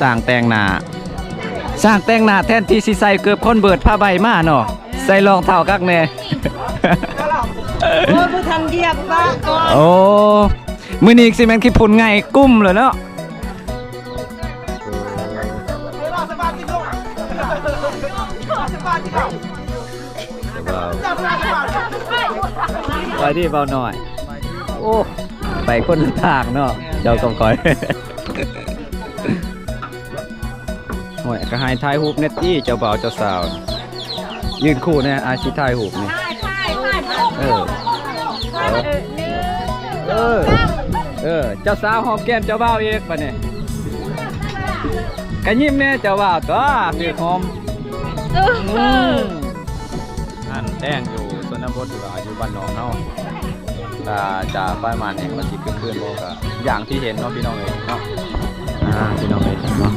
สร้างแต่งหน้าสร้างแต่งหน้าแทนที่สิใส่เกือบคนเบิดผ้าใบมาเนาะใส่รองเท้ากักแน่โอ้ยผู้ทันเหยียบบ้าก่อนโอ้มื้อนี้สิแม่นขี้พุ่นไงกุ้มเลยเนาะไปที่เบาหน่อย โอ้ ไปคนละทางเนาะ เจ้าก็คอย โอ้ยก็ให้ถ่ายรูปเน็ตตี้เจ้าบ่าวเจ้าสาว ยืนคู่เนี่ยอาชีถ่ายรูปนี่ใช่ใช่ใช่เออเออเออเจ้าสาวหอมแก้มเจ้าบ่าวอีกปะเนี่ยกันยิ้มเนี่ยเจ้าบ่าวตัวคือหอมอืมอันแต้งอยู่สนบทอยู่อยู่บ้านนอกเนาะถ้าจะประมาณนี้มันสิเกิดขึ้นบ่ก็อย่างที่เห็นเนาะพี่น้องเอ้ยเนาะอ่าพี่น้องเอ้ยเนาะ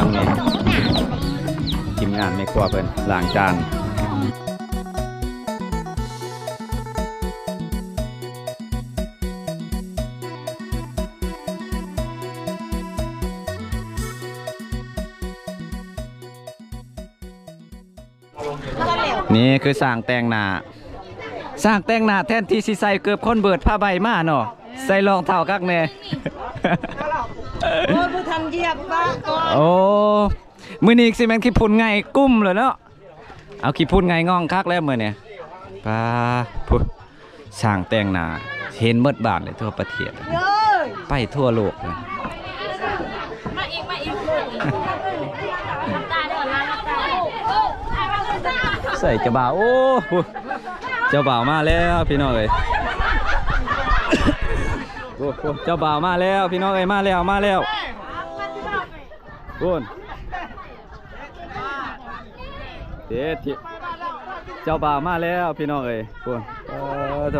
ฟังนี่ทีมงานไม่กลัวเพิ่นล้างจานนี่คือสร้างแต่งหน้าสร้างแต่งหน้าแทนที่สิใส่เกือบคนเบิดผ้าใบมาเนาะใส่รองเท้ากักแน่ โอ้ยผู้ทันเหยียบบ้าก่อนโอ้มื้อนี้สิแม่นขี้พุ่นไงกุ้มเลยเนาะเอาขี้พุ่นไงง่องคักแล้วมื้อเนี่ยปลาพุสร้างแต่งหน้าเห็นเบิดบานเลยทั่วประเทศเย้ยไปทั่วโลกเลยมาอีกมาอีกน้ำตาเดือดร้อนน้ำตาเดือดใส่เจ้าบ่าวโอ้พุเจ้าบ่าวมาแล้วพี่น้องเอ้ย โอ้โหเจ้าบ่าวมาแล้ว พี่น้องเอ้ยมาแล้วมาแล้วบุญเด็ดที่เจ้าบ่าวมาแล้วพี่น้องเอ้ยบุญเออโถ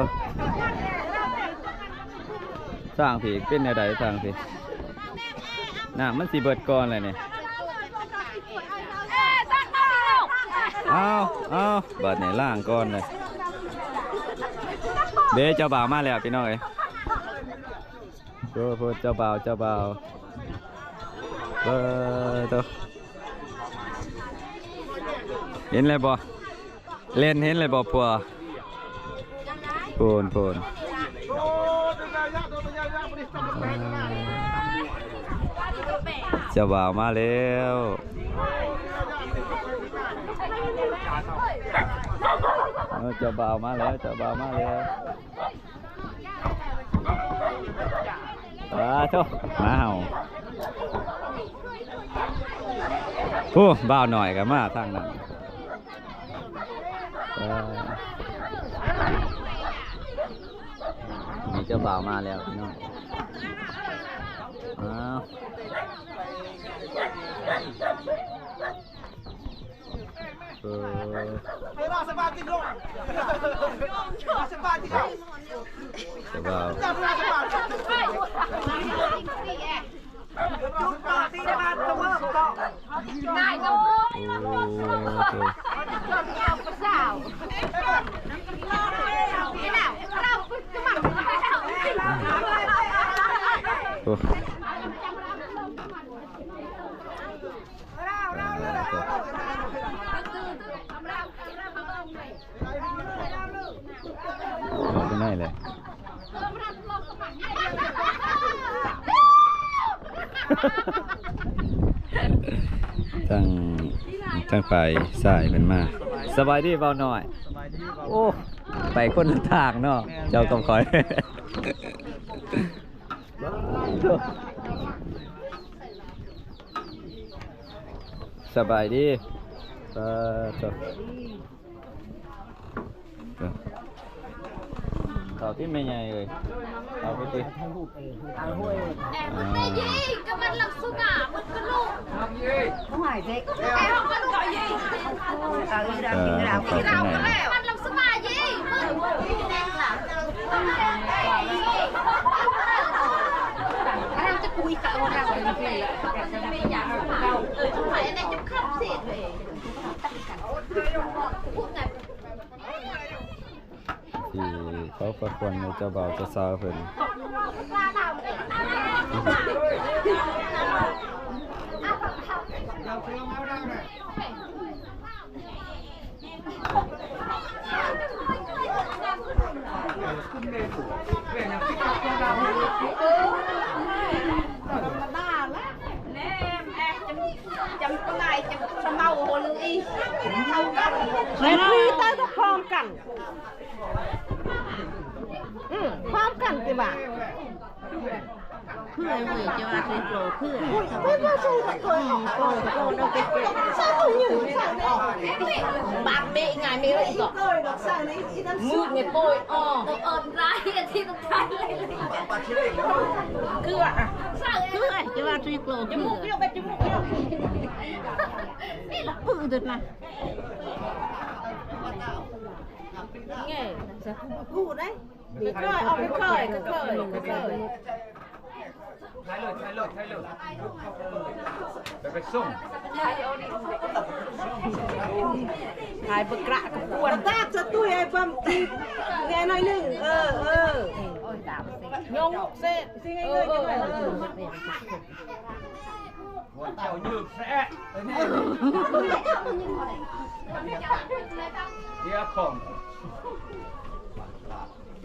สร้างผีเป็นแนวใดสร้างผีน้ำมันสีเบิดก่อนเลยเนี่ยเอาเอาบัดไหนล่างก่อนเลยเด้เจ้าบ่าวมาแล้วพี่น้องเอ้ย โอ้โหเจ้าบ่าวเจ้าบ่าวเออตัวเห็นเลยบ่เล่นเห็นเลยบ่พัวโพนโพนเจ้าบ่าวมาแล้วเออเจ้าบ่าวมาแล้วเจ้าบ่าวมาแล้ว อ่าโชมาเห่าโอ้บ่าวหน่อยกันมาทางนั้นมีเจ้าบ่าวมาแล้วพี่น้องอ้าวเออเจ้าบ่าวได้ก็โอ้โหสาวนี่แหละเราจะมาโอ้เอาไปไหนเลย ตั้งตั้งไปสายเป็นมาสบายดีเบาหน่อยโอ้ ไปคนละทางเนาะ เจ้าต้องคอยสบายดีเออจบ เขาที่ไม่ใหญ่เลยเอาไปดิแอบมันไม่ยี่ก็มันลักษณะมันก็ลูกผู้หายเด็กแอบมันก็ยี่เอาอีดาเอกินอเราเขาที่ไหนมันลักษณะยี่เราจะคุยกับเราไม่อยากเราเออทำไมเนี่ยจะขับเสียเลยพูดไง ที่เขาประกวดในเจ้าบ่าวเจ้าสาวเพิ่นแม่พี่ตาต้องพร้อมกัน อืมพร้อมกันสิบ่ะเพื่อนเหมือนจะว่าเป็นโปรเพื่อนไม่ว่าใช่ตะโกนโกนโกนเราไปเก็บใช่ต้องอยู่ใช่ไหมบางเมย์ไงเมย์เลยก็โกนดอกใช่ไหมอีนั่นมืดเมย์โปยอ๋อเอิญร้ายที่ต้องการเลยคือว่าคือว่าจะว่าทรีโปรจมูกเบี้ยวไปจมูกเบี้ยวนี่หลักปืนเด็ดนะไงกู ได้ก็เคยเอาไปเคยก็เคยก็เคยใช้เลยใช้เลยใช้เลยไปไปส่งถ่ายปกระกับกวนตากจะตุ้ยไอ้ปั๊มตีแกน่อยนึงเออเออยงเซ่สิไงเงยจังเลยเออหัวเจ้ายืดแซ่เดี๋ยวของ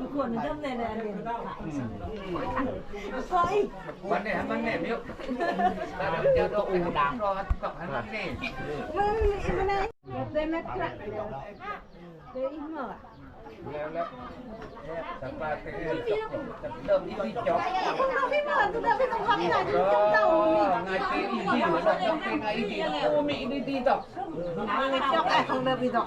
มังไอ้เอาเป๊ะเดินมาดูคนจำเลยนะเดี๋ยวใส่วันนี้มันแน่มิวแล้วเดี๋ยวอกไปทำรอกับให้มันแน่มันมันอะไรเป็นแม่กระเดี๋ยวอีกมั้งแล้วแล้วสัปดาห์ที่เริ่มที่จบเราไม่มาตัวเราไม่ต้องทำงานที่จะเจ้าไงปีอีดีเหมือนเราต้องเป็นไงดีโอ้มีดีดีต่อไม่เจ้าไอ้ของเดิมอีดอก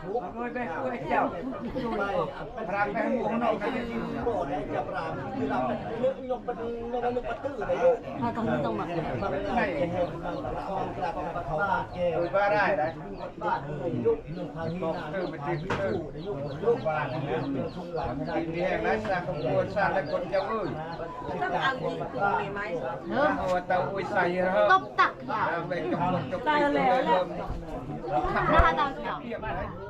หญ่เออเออสิบางเงยคงก้มหนาวหน่อยนึงเงยแบบกล้วยก้มเศษเศษในกลมกลั่งเงยแบบกล้วยเจ้าพลังแบบหมูนอกกันยัง bộ này chọc là như là nước nhục bên nơi nước bắt tử đấy luôn ถ้าต้องไม่ต้องแบบ này con là con bắt ba คุยบ้าได้ได้ ba lúc thằng như là ตื่นไปตื่นตื่น lúc lúc và không là กินเลี้ยงนะสร้างครอบครัวสร้างและคนเจ้าเอ้ยต้องเอาดีกว่าไหมเอาเตาอุ้ยใส่เหรอตบตักอย่าไปจบจบตายแล้วแล้วนะคะตาเก่าโอ้ยปิดกระปิว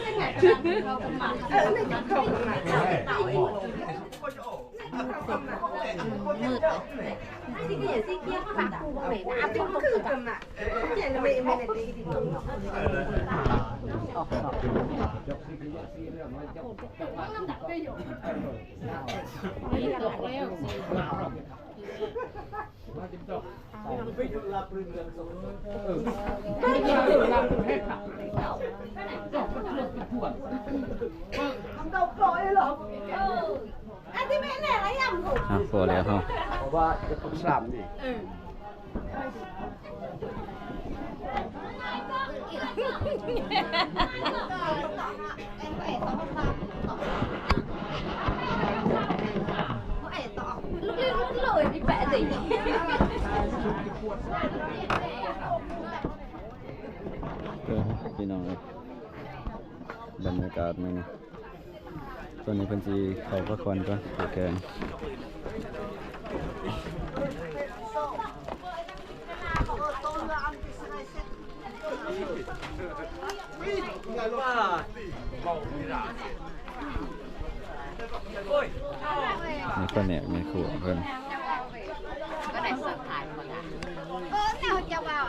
นมอนมีกุ้งไว้เฮ้ยเดี๋ยวเอามอนมีกุ้งติ๊กโลเหี้ยไอ้จักหมดได้ได้ไอ้ยิงไอ้ยิง แบบมามาสองแล้วบัดนี้ ลิงอาเดะในหนึ่งไอ้ยิงได้ไอ้น้ำตาลได้เลยได้ปีกอะไรเตาเลยชื่อ putih Arab cepat putih lah shop di shop buat pro มันเป็นปัจจุบันที่อันรันร่า การงานอยู่ในเดียวนี้กันนั่นน่ะหลุด ความที่ปวดเอาแต่เกี่ยวแล้วเอาเลยจะปล่อยไอ้เนี่ยก็รู้เลย นั่นแหละที่เราต้องกลมไปแกะเจ้าเลย ทำที่เจ้าเลย เลยเจ้า มืดเลย สิเกียสิเกียปากกูไหนนะต้องคือกันน่ะเกียไม่ไม่ได้ดีดีตรง นี่ตกแล้ว อันที่แม่แน่ไรยำถูก อ่ะพอแล้วเฮา เพราะว่าจะต้องส เออพี่น้องเอ้ยบรรยากาศมื้อนี้ตอนนี้เพิ่นสิเขาพักผ่อนก่อนโอเคนี่ก็แหนกในครัวดเพิ่อน เจ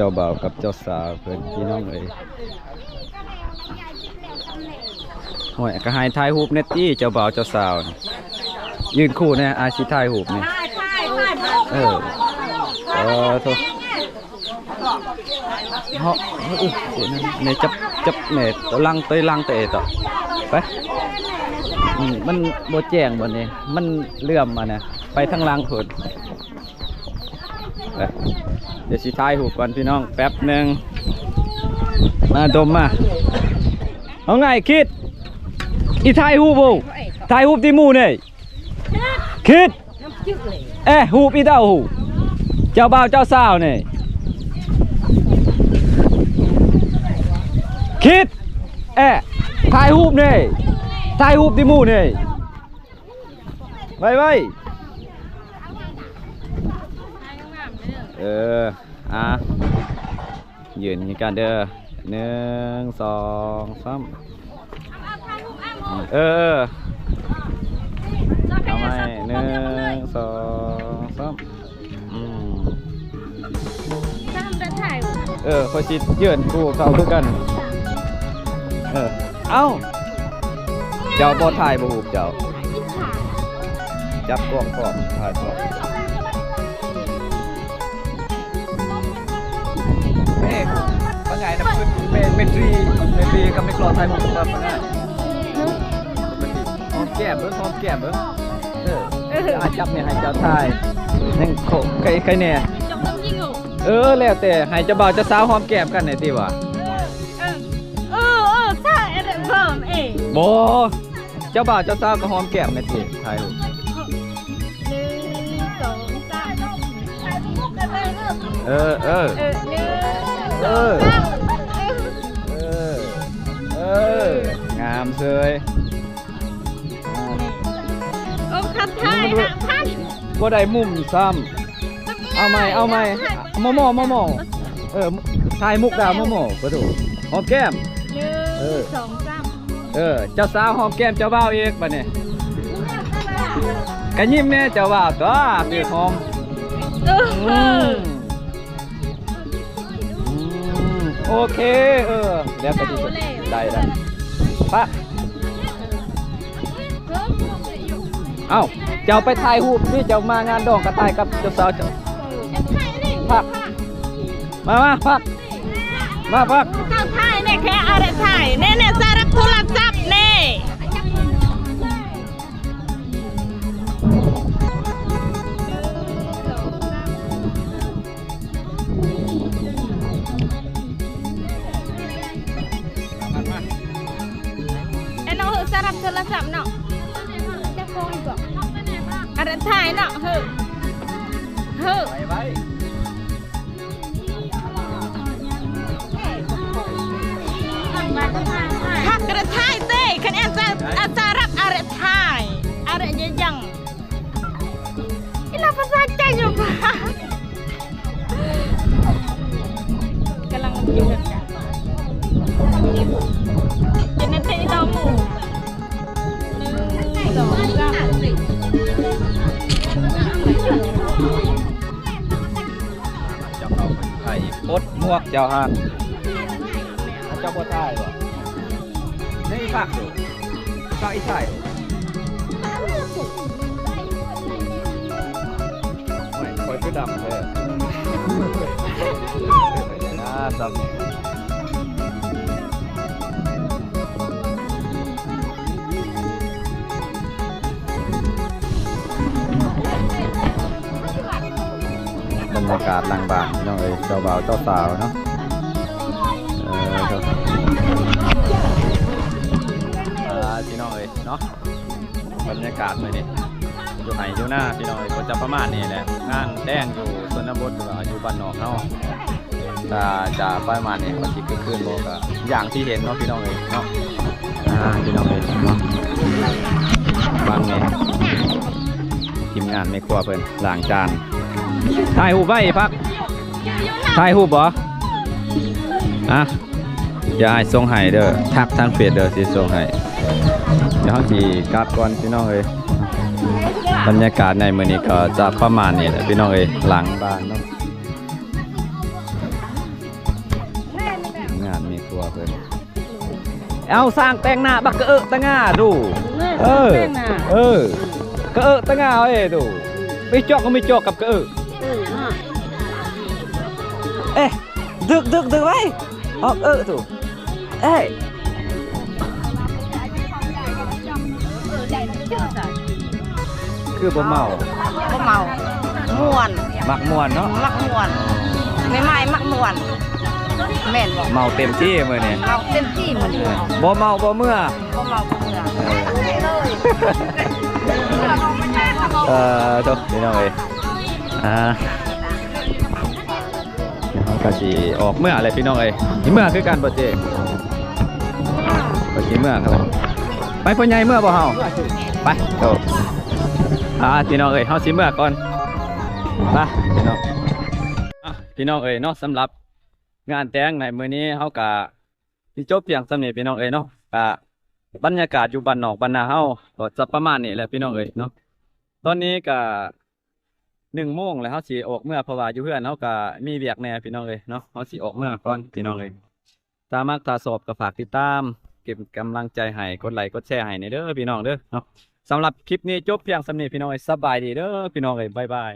้าบ่าวกับเจ้าสาวเพิ่อนพี่น้องเอ้ยห่วยก็ให้ถ่ายรูปเน็ตตี้เจ้าบ่าวเจ้าสาวยืนคู่เนี่ยอาสิถ่ายรูปนี่ยเออเออโทษเฮาเออเสียนั่นในจับจับเน็ตตะลังเตยลังเตะต่อ มันโบแจ้งบ่นี่มันเลื่อมมานะไปทางหลังพุ่นเดี๋ยวสิถ่ายรูก่อนพี่น้องแป๊บหนึ่งมาดมมาเอาไงคิดอีถ่ายรูบ่ถ่ายรูที่หมู่นี่ยคิดเอ๊หูปีเต้าหูเจ้าบ่าวเจ้าสาวเนี่ยคิดเอ๊ะถ่ายรูปนี่ย ถ่ายรูปที่หมู่นี่ไว้ไว้เออ อะยืนกันเด้อหนึ่งสองสามเออเอาไหมหนึ่งสองสามอืมเออคอยชิดเยื่อนกูเขาคือกัน เออ เอ้า เจ้าบอถ่ายบหูปเจ้า จับกล้องพร้อมถ่ายพร้อมเอ๊ะว่าไงนะคือเมนเมนทรีเมนทรีกับเมนกรอถ่ายผมแบบนั้นหอมแก้มเบิ้งหอมแก้มเบิ้งเอออาจับเนี่ยให้เจ้าถ่ายนั่งโคใครใครเนี่ย Trong tâm gì ngủ เออแล้วแต่ให้เจ้าบ่าวเจ้าสาวหอมแก้มกันหน่อยติวะ Ừ ừ sao em lại vờm ể บ่ เจ้าบ่าวเจ้าสาวก็หอมแก้มแม่ติถ่ายรูป Nương sống tạm Thải múc cái này nữa เออเออเออ เออ งามเซยอ่า Ôm khăn thai Nhưng mà hạ khăn บ่ได้มุมซ้ำเอาใหม่เอาใหม่มโมโมโมเออถ่ายมุกดาวโมโมบ่ถูกหอมแก้ม Ừ. Nương sống tạm เออ เจ้าสาวหอมแก้มเจ้าบ่าวอีกบัดนี้ก็ยิ้มแน่เจ้าบ่าวตัวคือหอม Ừ อืมอืมโอเค เออเดี๋ยวก็ดีได้ได้ปะเอ้า เจ้าไปถ่ายรูปนี่เจ้ามางานดองกระต่ายกับเจ้าสาวเจ้าพักมามาพักมาพัก Sao thải này khẽ à để thải Nè nè ra đắp À để thải nọ hự Hự ไปไว้ Hak à để thải tê Khánh em ra à ra đắp à để thải À để dễ dàng Ý là phát ra chạy rồi mà กำลังกินกันกินนาทีเราหมูหนึ่งสองสาม อาไปไถ่ปลดหมวกเจ้าฮะเจ้าบ่ทายบ่ในอีภาคดูภาคอีสายดูโอ้ยคอยคือดำเลยนะครั รรยากาศหลังบ้านน้องเอ้ยเจ้าบ่าวเจ้าสาวเนาะเออครับอ่าพี่น้องเอ้ยเนาะบรรยากาศมื้อนี้อยู่ไหอยู่หน้าพี่น้องเอ้ยก็จะประมาณนี้แหละงานแต่งอยู่ชนบทหรือว่าอยู่บ้านนอกเนาะจะจะประมาณนี้มันสิคือคืนบ่ก็อย่างที่เห็นเนาะพี่น้องเอ้ยเนาะอ่าพี่น้องเอ้ยเนาะบางเนี่ยทีมงานไม่ครัวเพิ่นล้างจาน ถ่ายหูปไว้พักถ่ายหูปบ่อะอย่าให้ส่งให้เด้อทักทางเฟซเด้อสิส่งให้เดี๋ยวเฮาสิกลับก่อนพี่น้องเอ้ยบรรยากาศในมื้อนี้ก็จะประมาณนี้แหละพี่น้องเอ้ยหลังบ้านเนาะงานมีครัวเพิ่นเอาสร้างแต่งหน้าบักกะเอตะง่าดู เออ เออกะเอตะง่าเอ้ดูไม่จอกก็ไม่จอกกับกะเอะเอ๊ะดึกดึกดึกไว้ออกเออถูกเอ้ยคือบ่เมาก็เมาม่วนมักม่วนเนาะมักม่วนไม่ไม่มักม่วนแม่นบอกเมาเต็มที่มื้อนี้เมาเต็มที่มันอยู่เออบ่เมาบ่เมื่อก็เมาก็เมื่อเออทุกพี่น้องเอ้ยอ่าเดี๋ยวเรา ก็สิออกเมื่ออะไรพี่น้องเอ้ยเมื่อคือกันบ่เจบ่สิเมื่อครับไปพ่อใหญ่เมื่อบ่เฮาไปโตอ่าพี่น้องเอ้ยเฮาสิเมื่อก่อนไปพี่น้องพี่น้องเอ้ยเนาะสำหรับงานแต่งในมื้อนี้เฮาก็สิจบเพียงสำเนีพี่น้องเอ้ยเนาะก็บรรยากาศอยู่บ้านนอกบ้านนาเฮาก็จะประมาณนี้แหละพี่น้องเอ้ยเนาะตอนนี้ก็ หนึ่งโมงแล้วเขาสีออกเมื่อเพราะว่าอยู่เพื่อนเขาก็มีเบียกแน่พี่น้องเลยเนาะเขาสีออกเมื่อก่อนพี่น้องเลยตามักตาสอบก็ฝากติดตาม เก็บกำลังใจให้กดไลค์กดแชร์ให้ในเด้อพี่น้องเด้อเนาะสำหรับคลิปนี้จบเพียงสำเนีพี่น้องเอ้ยสบายดีเด้อพี่น้องเลยบายบาย